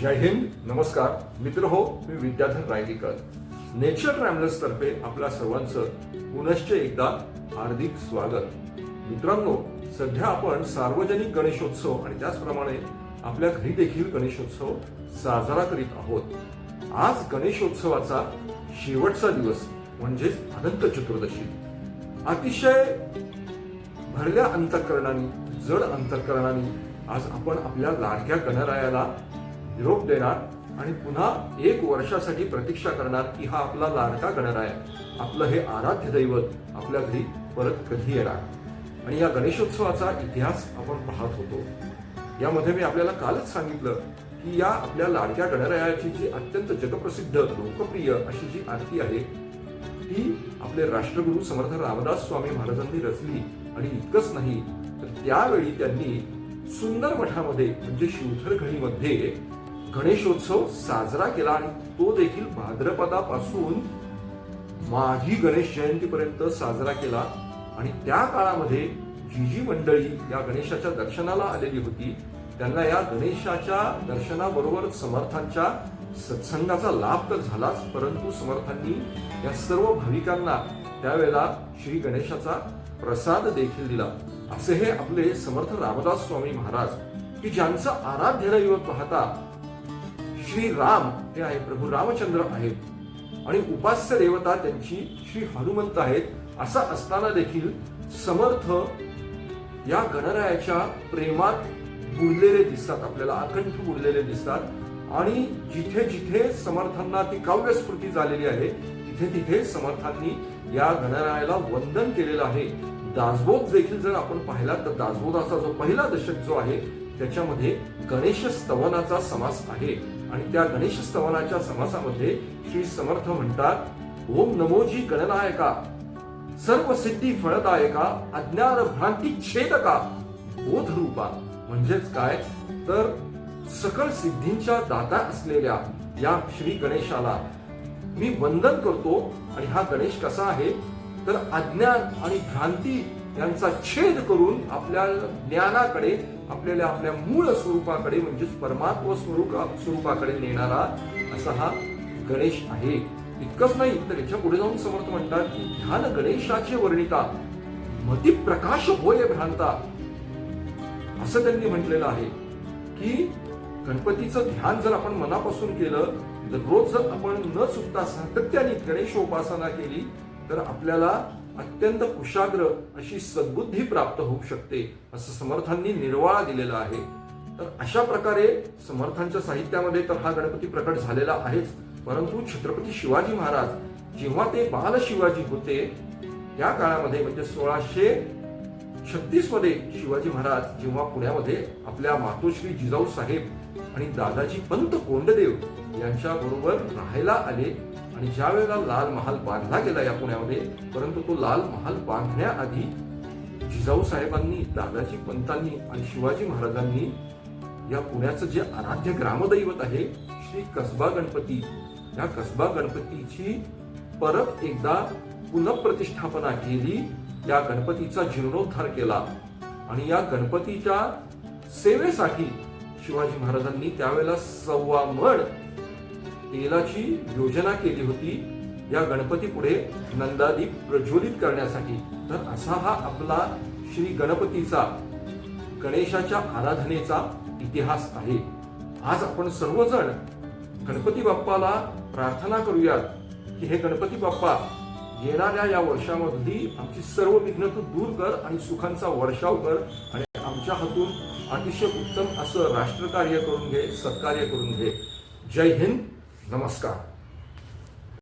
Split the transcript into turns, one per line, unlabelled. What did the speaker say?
जय हिंद नमस्कार. मित्र हो मी विद्याधर रायगीकर. नेचर ट्रॅव्हलर्स तर्फे आपल्या सर्वांचं पुनश्च एकदा हार्दिक स्वागत. मित्रांनो सध्या आपण सार्वजनिक गणेशोत्सव आणि त्याचप्रमाणे आपल्या घरी देखील गणेशोत्सव साजरा करीत आहोत. आज गणेशोत्सवाचा शेवटचा दिवस म्हणजेच अनंत चतुर्दशी. अतिशय भरल्या अंतकरणाने जड अंतकरणाने आज आपण आपल्या लाडक्या गणरायाला निरोप देणार आणि पुन्हा एक वर्षासाठी प्रतीक्षा करणार की हा आपला लाडका गणराय आपलं हे आराध्य दैवत आपल्या घरी परत कधी येणार? आणि या गणेशोत्सवाचा इतिहास आपण पाहत होतो. यामध्ये मी आपल्याला कालच सांगितलं की या आपल्या लाडक्या गणरायाची जी अत्यंत जगप्रसिद्ध लोकप्रिय अशी जी आरती आहे ती आपले राष्ट्रगुरु समर्थ रामदास स्वामी महाराजांनी रचली आणि इतकंच नाही तर त्यावेळी त्यांनी सुंदर मठामध्ये म्हणजे शिवथरखडीमध्ये गणेशोत्सव साजरा केला आणि तो देखील भाद्रपदापासून माघी गणेश जयंतीपर्यंत साजरा केला. आणि त्या काळामध्ये जी जी मंडळी या गणेशाच्या दर्शनाला आलेली होती त्यांना या गणेशाच्या दर्शनाबरोबर समर्थांच्या सत्संगाचा लाभ तर झालाच परंतु समर्थांनी या सर्व भाविकांना त्यावेळेला श्री गणेशाचा प्रसाद देखील दिला. असे हे आपले समर्थ रामदास स्वामी महाराज की ज्यांचं आराध्य दैवत पाहता श्री राम हे आहे प्रभू रामचंद्र आहेत. आणि उपास्य देवता त्यांची श्री हनुमंत आहेत असं असताना देखील समर्थ या गणरायाच्या प्रेमात बुडलेले दिसतात आपल्याला अकंठ बुडलेले दिसतात. आणि जिथे जिथे समर्थांना ती काव्यस्फूर्ती झालेली आहे तिथे तिथे समर्थांनी या गणरायाला वंदन केलेलं आहे. दासबोध देखील जर आपण पाहिला तर दासबोधाचा जो पहिला दशक जो आहे त्याच्यामध्ये गणेश स्तवनाचा समास आहे. आणि त्या गणेश स्तवनाच्या समासामध्ये श्री समर्थ म्हणतात ओम नमोजी गणनायका सर्व सिद्धी फळदायका अज्ञान भ्रांती छेदका बोध रूपा. म्हणजेच काय? तर सकल सिद्धींच्या दाता असलेल्या या श्री गणेशाला मी वंदन करतो. आणि हा गणेश कसा आहे? तर अज्ञान आणि भ्रांती यांचा छेद करून आपल्या ज्ञानाकडे आपल्याला आपल्या मूळ स्वरूपाकडे म्हणजेच परमात्म स्वरूप स्वरूपाकडे नेणारा असा हा गणेश आहे. इतकंच नाही तर याच्यापुढे जाऊन समर्थ म्हणतात की ध्यान गणेशाचे वर्णिता मती प्रकाश होय भ्रांता असं त्यांनी म्हटलेलं आहे. की गणपतीचं ध्यान जर आपण मनापासून केलं तर रोज जर आपण न चुकता सातत्याने गणेश उपासना केली तर आपल्याला अत्यंत कुशाग्र अशी सद्बुद्धी प्राप्त होऊ शकते असं समर्थांनी निर्वाळा दिलेला आहे. तर अशा प्रकारे समर्थांच्या साहित्यामध्ये तर हा गणपती प्रकट झालेला आहेच. परंतु छत्रपती शिवाजी महाराज जेव्हा ते बाल शिवाजी होते त्या काळामध्ये म्हणजे सोळाशे छत्तीसमध्ये शिवाजी महाराज जेव्हा पुण्यामध्ये आपल्या मातोश्री जिजाऊ साहेब आणि दादाजी पंत कोंडदेव यांच्या बरोबर राहायला आले आणि ज्या वेळेला लाल महाल बांधला गेला या पुण्यामध्ये परंतु तो लाल महाल बांधण्याआधी जिजाऊ साहेबांनी दादाजी पंतांनी आणि शिवाजी महाराजांनी या पुण्याचं जे आराध्य ग्रामदैवत आहे श्री कसबा गणपती या कसबा गणपतीची परत एकदा पुनप्रतिष्ठापना केली या गणपतीचा जीर्णोद्धार केला आणि या गणपतीच्या सेवेसाठी शिवाजी महाराजांनी त्यावेळेला सव्वा मण तेलाची योजना केली होती या गणपती पुढे नंदादीप प्रज्वलित करण्यासाठी. तर असा हा आपला श्री गणपतीचा गणेशाच्या आराधनेचा इतिहास आहे. आज आपण सर्वजण गणपती बाप्पाला प्रार्थना करूयात की हे गणपती बाप्पा येणाऱ्या या वर्षामधली आमची सर्व विघ्न तू दूर कर आणि सुखांचा वर्षाव कर आणि आमच्या हातून अतिशय उत्तम असं राष्ट्रकार्य करून घे सत्कार्य करून घे. जय हिंद. नमस्कार